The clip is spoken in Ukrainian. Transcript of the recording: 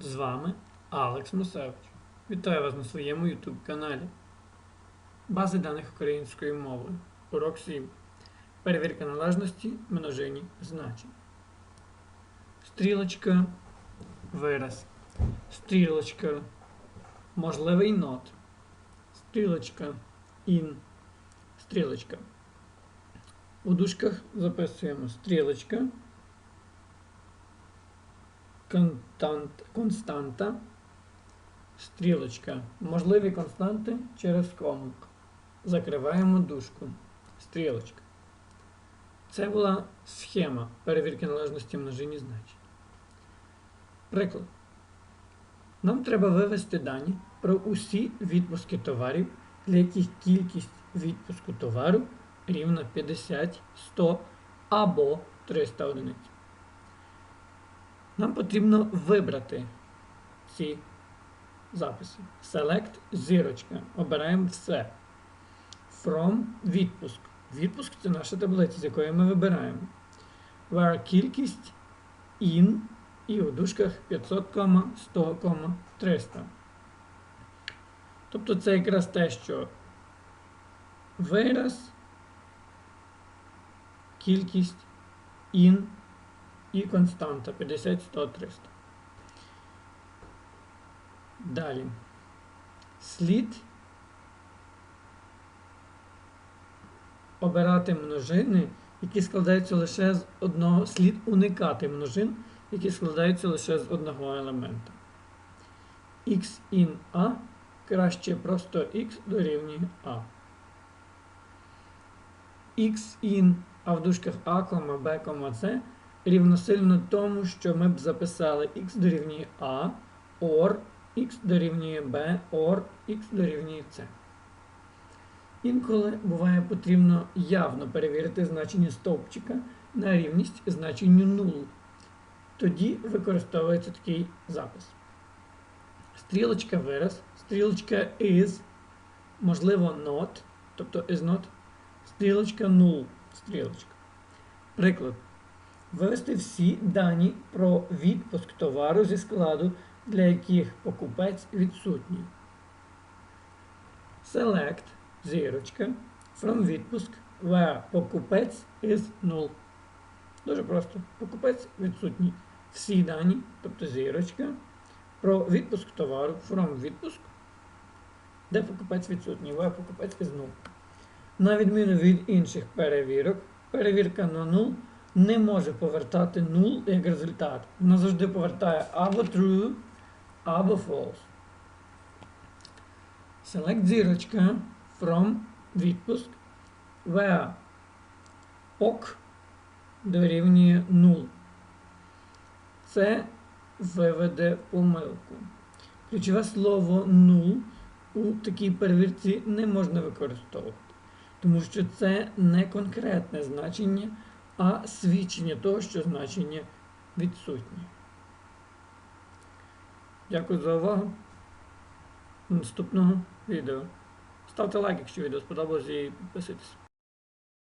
З вами Алекс Мусевич. Вітаю вас на своєму YouTube каналі. Бази даних української мови. Урок 7. Перевірка належності множині значень. Стрілочка. Вираз. Стрілочка. Можливий нот. Стрілочка. Ін. Стрілочка. У дужках записуємо стрілочка константа, стрілочка. Можливі константи через кому. Закриваємо дужку. Стрілочка. Це була схема перевірки належності множині значень. Приклад. Нам треба вивести дані про усі відпуски товарів, для яких кількість відпуску товару рівна 50, 100 або 300 одиниць. Нам потрібно вибрати ці записи. Select зірочка. Обираємо все. From відпуск. Відпуск це наша таблиця, з якої ми вибираємо. Where кількість in і у дужках 500, 100, 300. Тобто це якраз те, що вираз, кількість in і константа 50, 100, 300. Далі. Слід обирати множини, які складаються лише з одного. Слід уникати множин, які складаються лише з одного елемента. X in A краще просто x дорівнює A. X in а в дужках A, B, C рівносильно тому, що ми б записали x дорівнює A, or x дорівнює B, or x дорівнює C. Інколи буває потрібно явно перевірити значення стовпчика на рівність значенню 0. Тоді використовується такий запис. Стрілочка вираз, стрілочка is, можливо, not, тобто is not, стрілочка null, стрілочка. Приклад. Ввести всі дані про відпуск товару зі складу, для яких покупець відсутній. Select зірочка from відпуск where покупець is null. Дуже просто. Покупець відсутній. Всі дані, тобто зірочка, про відпуск товару from відпуск, де покупець відсутній, where покупець is null. На відміну від інших перевірок, перевірка на null не може повертати null як результат. Вона завжди повертає або true, або false. Select зірочка from відпуск where POC дорівнює 0. Це виведе помилку. Ключове слово 0 у такій перевірці не можна використовувати, тому що це не конкретне значення а свідчення того, що значення відсутнє. Дякую за увагу. Наступного відео. Ставте лайк, якщо відео сподобалося і підписуйтесь.